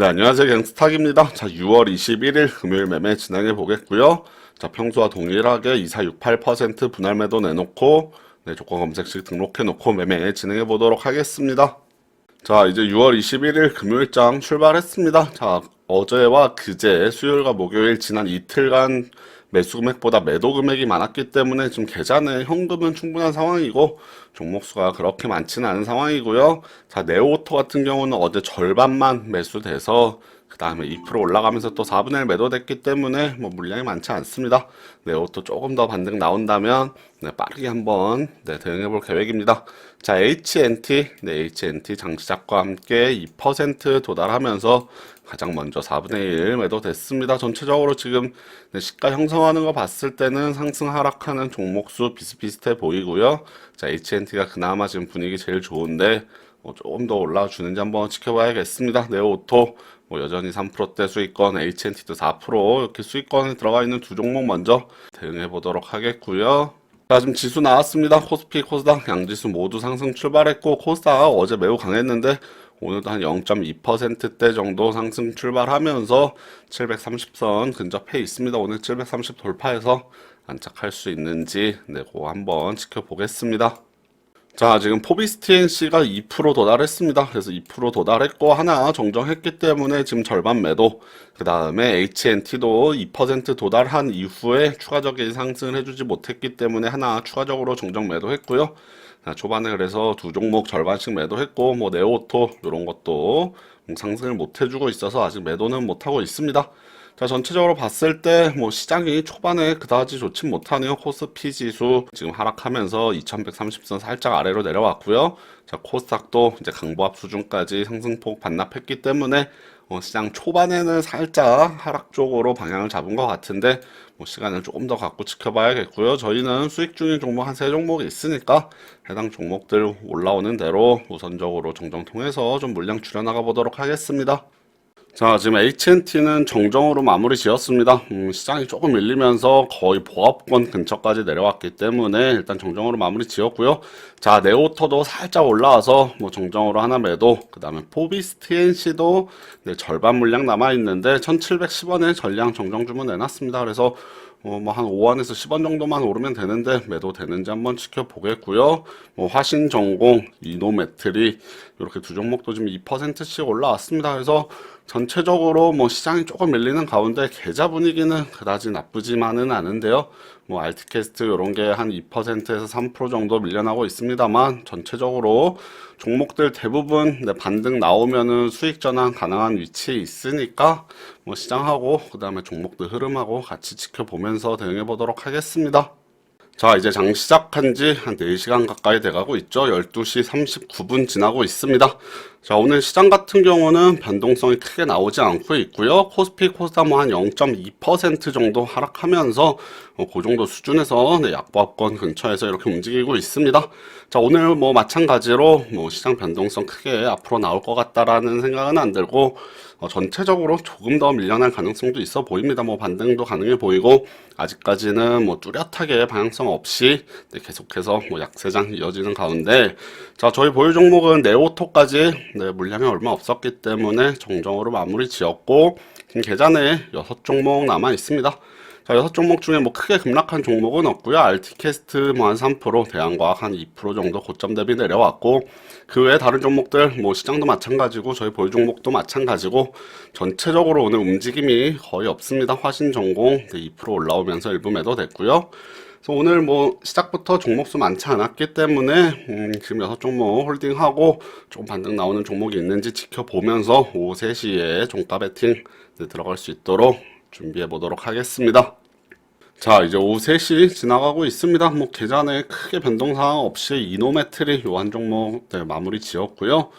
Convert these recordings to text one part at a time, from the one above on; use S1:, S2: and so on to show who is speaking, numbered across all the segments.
S1: 네, 안녕하세요. 갱스탁입니다. 자, 6월 21일 금요일 매매 진행해 보겠고요. 자, 평소와 동일하게 2468% 분할 매도 내놓고 네, 조건 검색식 등록해 놓고 매매 진행해 보도록 하겠습니다. 자, 이제 6월 21일 금요일장 출발했습니다. 자, 어제와 그제 수요일과 목요일 지난 이틀간 매수 금액보다 매도 금액이 많았기 때문에 지금 계좌 내 현금은 충분한 상황이고 종목수가 그렇게 많지는 않은 상황이고요. 자, 네오토 같은 경우는 어제 절반만 매수돼서 그 다음에 2% 올라가면서 또 4분의 1 매도됐기 때문에 뭐 물량이 많지 않습니다. 네오토 조금 더 반등 나온다면 네, 빠르게 한번 네, 대응해 볼 계획입니다. 자, HNT, 네, HNT 장시작과 함께 2% 도달하면서 가장 먼저 4분의 1 매도됐습니다. 전체적으로 지금 네, 시가 형성하는 거 봤을 때는 상승 하락하는 종목수 비슷비슷해 보이고요. 자, HNT가 그나마 지금 분위기 제일 좋은데 뭐 조금 더 올라와 주는지 한번 지켜봐야겠습니다. 네오토 뭐 여전히 3%대 수익권, HNT도 4% 이렇게 수익권에 들어가 있는 두 종목 먼저 대응해 보도록 하겠고요. 자, 지금 지수 나왔습니다. 코스피, 코스닥, 양지수 모두 상승 출발했고, 코스닥 어제 매우 강했는데, 오늘도 한 0.2%대 정도 상승 출발하면서 730선 근접해 있습니다. 오늘 730 돌파해서 안착할 수 있는지, 네, 고 한번 지켜보겠습니다. 자, 지금 포비스 TNC가 2% 도달했습니다. 그래서 2% 도달했고 하나 정정했기 때문에 지금 절반 매도. 그 다음에 HNT도 2% 도달한 이후에 추가적인 상승을 해 주지 못했기 때문에 하나 추가적으로 정정 매도했고요. 자, 초반에 그래서 두 종목 절반씩 매도했고 뭐 네오토 이런 것도 상승을 못 해주고 있어서 아직 매도는 못 하고 있습니다. 자, 전체적으로 봤을 때, 뭐, 시장이 초반에 그다지 좋진 못하네요. 코스피 지수 지금 하락하면서 2130선 살짝 아래로 내려왔고요. 자, 코스닥도 이제 강보합 수준까지 상승폭 반납했기 때문에, 어, 시장 초반에는 살짝 하락 쪽으로 방향을 잡은 것 같은데, 뭐, 시간을 조금 더 갖고 지켜봐야겠고요. 저희는 수익 중인 종목 한 세 종목이 있으니까, 해당 종목들 올라오는 대로 우선적으로 정정 통해서 좀 물량 줄여나가 보도록 하겠습니다. 자, 지금 HNT는 정정으로 마무리 지었습니다. 음, 시장이 조금 밀리면서 거의 보합권 근처까지 내려왔기 때문에 일단 정정으로 마무리 지었고요. 자, 네오터도 살짝 올라와서 뭐 정정으로 하나 매도, 그 다음에 포비스 TNC도 네, 절반 물량 남아있는데 1710원에 전량 정정 주문 내놨습니다. 그래서 어, 뭐한 5원에서 10원 정도만 오르면 되는데 매도 되는지 한번 지켜보겠고요. 뭐 화신전공, 이노메트리 이렇게 두 종목도 지금 2%씩 올라왔습니다. 그래서 전체적으로 뭐 시장이 조금 밀리는 가운데 계좌 분위기는 그다지 나쁘지만은 않은데요. 뭐 알티캐스트 이런 게 한 2%에서 3% 정도 밀려나고 있습니다만 전체적으로 종목들 대부분 네, 반등 나오면은 수익 전환 가능한 위치에 있으니까 뭐 시장하고 그다음에 종목들 흐름하고 같이 지켜보면서 대응해 보도록 하겠습니다. 자, 이제 장 시작한 지 한 4시간 가까이 돼가고 있죠. 12시 39분 지나고 있습니다. 자, 오늘 시장 같은 경우는 변동성이 크게 나오지 않고 있고요. 코스피, 코스닥 뭐한 0.2% 정도 하락하면서 어, 그 정도 수준에서 네, 약보합권 근처에서 이렇게 움직이고 있습니다. 자, 오늘 뭐 마찬가지로 뭐 시장 변동성 크게 앞으로 나올 것 같다라는 생각은 안 들고 어, 전체적으로 조금 더 밀려날 가능성도 있어 보입니다. 뭐 반등도 가능해 보이고 아직까지는 뭐 뚜렷하게 방향성 없이 네, 계속해서 뭐 약세장 이어지는 가운데 자 저희 보유 종목은 네오토까지 네, 물량이 얼마 없었기 때문에 정정으로 마무리 지었고 지금 계좌내 여섯 종목 남아 있습니다. 자, 여섯 종목 중에 뭐 크게 급락한 종목은 없고요. 알티캐스트 뭐 한 3%, 대한과학 한 2% 정도 고점 대비 내려왔고 그 외에 다른 종목들 뭐 시장도 마찬가지고 저희 보유 종목도 마찬가지고 전체적으로 오늘 움직임이 거의 없습니다. 화신전공 2% 올라오면서 일부 매도 됐고요. 그래서 오늘 뭐 시작부터 종목수 많지 않았기 때문에 음, 지금 여섯 종목 홀딩하고 좀 반등 나오는 종목이 있는지 지켜보면서 오후 3시에 종가 베팅 들어갈 수 있도록 준비해 보도록 하겠습니다. 자, 이제 오후 3시 지나가고 있습니다. 뭐, 계좌 내 크게 변동사항 없이 이노메트리 요한 종목 네, 마무리 지었고요.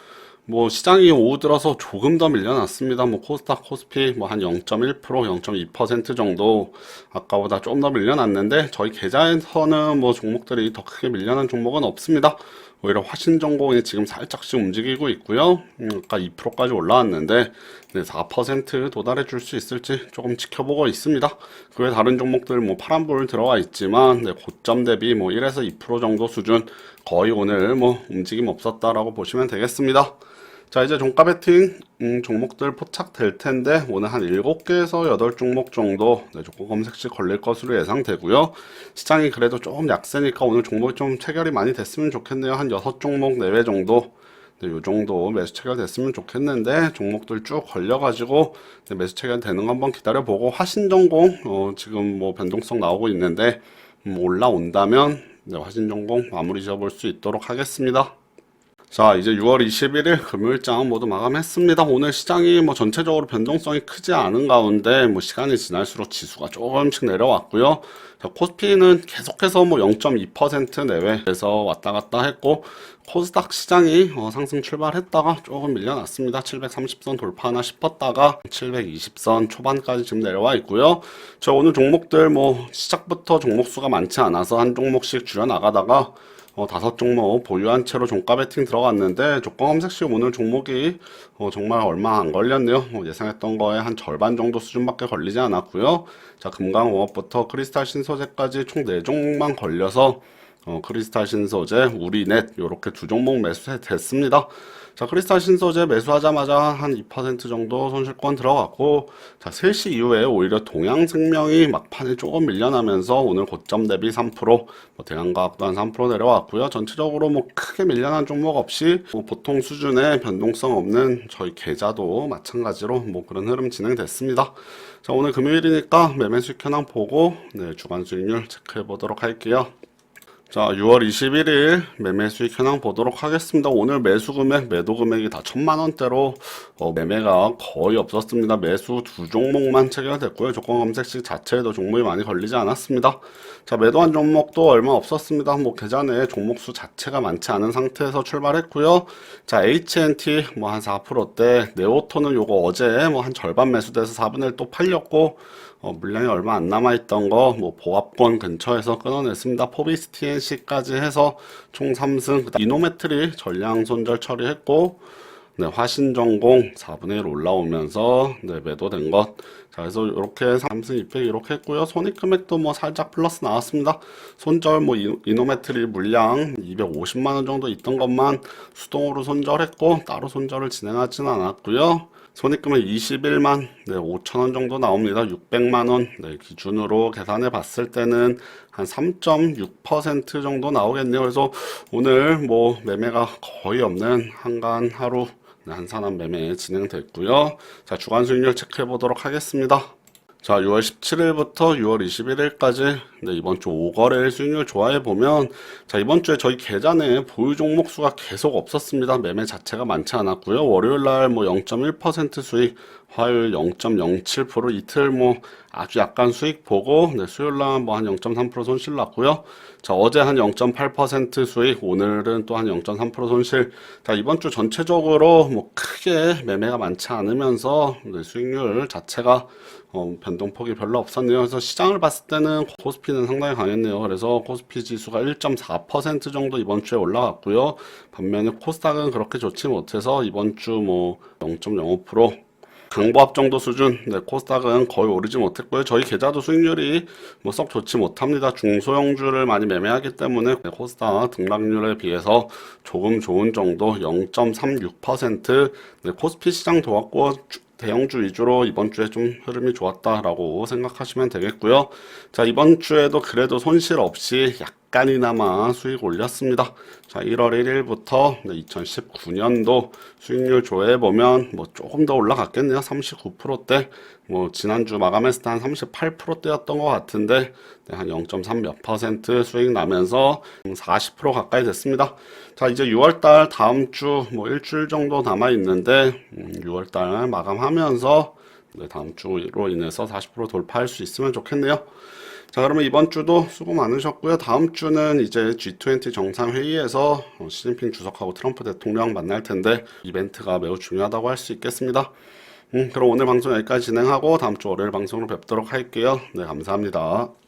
S1: 뭐, 시장이 오후 들어서 조금 더 밀려났습니다. 뭐, 코스닥, 코스피 뭐 한 0.1%, 0.2% 정도 아까보다 좀 더 밀려났는데, 저희 계좌에서는 뭐 종목들이 더 크게 밀려난 종목은 없습니다. 오히려 화신전공이 지금 살짝씩 움직이고 있고요. 음, 아까 2%까지 올라왔는데 네, 4% 도달해 줄 수 있을지 조금 지켜보고 있습니다. 그 외 다른 종목들 뭐 파란불 들어가 있지만 네, 고점 대비 뭐 1에서 2% 정도 수준 거의 오늘 뭐 움직임 없었다라고 보시면 되겠습니다. 자, 이제 종가 베팅 음, 종목들 포착될 텐데 오늘 한 7개에서 8종목 정도 네, 조건 검색 시 걸릴 것으로 예상되고요. 시장이 그래도 조금 약세니까 오늘 종목이 좀 체결이 많이 됐으면 좋겠네요. 한 6종목 내외 정도 네, 요 정도 매수 체결됐으면 좋겠는데 종목들 쭉 걸려가지고 네, 매수 체결되는 거 한번 기다려보고 화신전공 어, 지금 뭐 변동성 나오고 있는데 음, 올라온다면 네, 화신전공 마무리 지어볼 수 있도록 하겠습니다. 자, 이제 6월 21일 금요일장 모두 마감했습니다. 오늘 시장이 뭐 전체적으로 변동성이 크지 않은 가운데 뭐 시간이 지날수록 지수가 조금씩 내려왔고요. 자, 코스피는 계속해서 뭐 0.2% 내외에서 왔다 갔다 했고 코스닥 시장이 어, 상승 출발했다가 조금 밀려났습니다. 730선 돌파하나 싶었다가 720선 초반까지 지금 내려와 있고요. 저 오늘 종목들 뭐 시작부터 종목 수가 많지 않아서 한 종목씩 줄여 나가다가 어, 다섯 종목 보유한 채로 종가 베팅 들어갔는데 조건 검색 시 오늘 종목이 어, 정말 얼마 안 걸렸네요. 어, 예상했던 거에 한 절반 정도 수준밖에 걸리지 않았고요. 자, 금강공업부터 크리스탈 신소재까지 총네 종목만 걸려서 어, 크리스탈 신소재, 우리넷 요렇게 두 종목 매수됐습니다. 자, 크리스탈 신소재 매수하자마자 한 2% 정도 손실권 들어갔고, 자, 3시 이후에 오히려 동양생명이 막판에 조금 밀려나면서 오늘 고점 대비 3%, 뭐 대한과학도 한 3% 내려왔고요. 전체적으로 뭐 크게 밀려난 종목 없이 뭐 보통 수준의 변동성 없는 저희 계좌도 마찬가지로 뭐 그런 흐름 진행됐습니다. 자, 오늘 금요일이니까 매매 수익 현황 보고, 네, 주간 수익률 체크해 보도록 할게요. 자, 6월 21일 매매 수익 현황 보도록 하겠습니다. 오늘 매수 금액, 매도 금액이 다 천만 원대로 어, 매매가 거의 없었습니다. 매수 두 종목만 체결됐고요. 조건 검색 시 자체에도 종목이 많이 걸리지 않았습니다. 자, 매도한 종목도 얼마 없었습니다. 뭐 계좌내 종목 수 자체가 많지 않은 상태에서 출발했고요. 자, HNT 뭐 한 4%대, 네오토는 요거 어제 뭐 한 절반 매수돼서 4분의 1 또 팔렸고 어, 물량이 얼마 안 남아있던 거, 뭐, 보합권 근처에서 끊어냈습니다. 포비스 TNC까지 해서 총 3승. 이노메트리 전량 손절 처리했고, 네, 화신전공 4분의 1 올라오면서, 네, 매도된 것. 자, 그래서 이렇게 3승 2패 이렇게 했고요. 손익 금액도 뭐 살짝 플러스 나왔습니다. 손절 뭐 이- 이노메트리 물량 250만 원 정도 있던 것만 수동으로 손절했고, 따로 손절을 진행하지는 않았고요. 손익금액 21만 네, 5천 원 정도 나옵니다. 600만 원 네, 기준으로 계산해 봤을 때는 한 3.6% 정도 나오겠네요. 그래서 오늘 뭐 매매가 거의 없는 한간 하루 네, 한산한 매매 진행됐고요. 자 주간 수익률 체크해 보도록 하겠습니다. 자, 6월 17일부터 6월 21일까지 네, 이번 주 5거래일 수익률 좋아해 보면 자, 이번 주에 저희 계좌 내에 보유 종목 수가 계속 없었습니다. 매매 자체가 많지 않았고요. 월요일 날 뭐 0.1% 수익, 화요일 0.07% 이틀 뭐 아주 약간 수익 보고 네, 수요일 날 뭐 한 0.3% 손실 났고요. 자, 어제 한 0.8% 수익, 오늘은 또 한 0.3% 손실. 자, 이번 주 전체적으로 뭐 크게 매매가 많지 않으면서 네, 수익률 자체가 어, 변동폭이 별로 없었네요. 그래서 시장을 봤을 때는 코스피는 상당히 강했네요. 그래서 코스피 지수가 1.4% 정도 이번 주에 올라갔고요. 반면에 코스닥은 그렇게 좋지 못해서 이번 주 뭐 0.05% 강보합 정도 수준, 네, 코스닥은 거의 오르지 못했고요. 저희 계좌도 수익률이 뭐 썩 좋지 못합니다. 중소형주를 많이 매매하기 때문에 네, 코스닥 등락률에 비해서 조금 좋은 정도 0.36%, 네, 코스피 시장 도왔고 주- 대형주 위주로 이번 주에 좀 흐름이 좋았다라고 생각하시면 되겠고요. 자, 이번 주에도 그래도 손실 없이 약간이나마 수익 올렸습니다. 자, 1월 1일부터 2019년도 수익률 조회해 보면 뭐 조금 더 올라갔겠네요. 39%대. 뭐 지난주 마감했을 때 한 38%대였던 것 같은데 네, 한0.3 몇 퍼센트 수익 나면서 40% 가까이 됐습니다. 자, 이제 6월달 다음 주 뭐 일주일 정도 남아 있는데 6월달 마감하면서 네, 다음 주로 인해서 40% 돌파할 수 있으면 좋겠네요. 자, 그러면 이번 주도 수고 많으셨고요. 다음 주는 이제 G20 정상회의에서 어, 시진핑 주석하고 트럼프 대통령 만날 텐데 이벤트가 매우 중요하다고 할 수 있겠습니다. 음, 그럼 오늘 방송 여기까지 진행하고 다음 주 월요일 방송으로 뵙도록 할게요. 네, 감사합니다.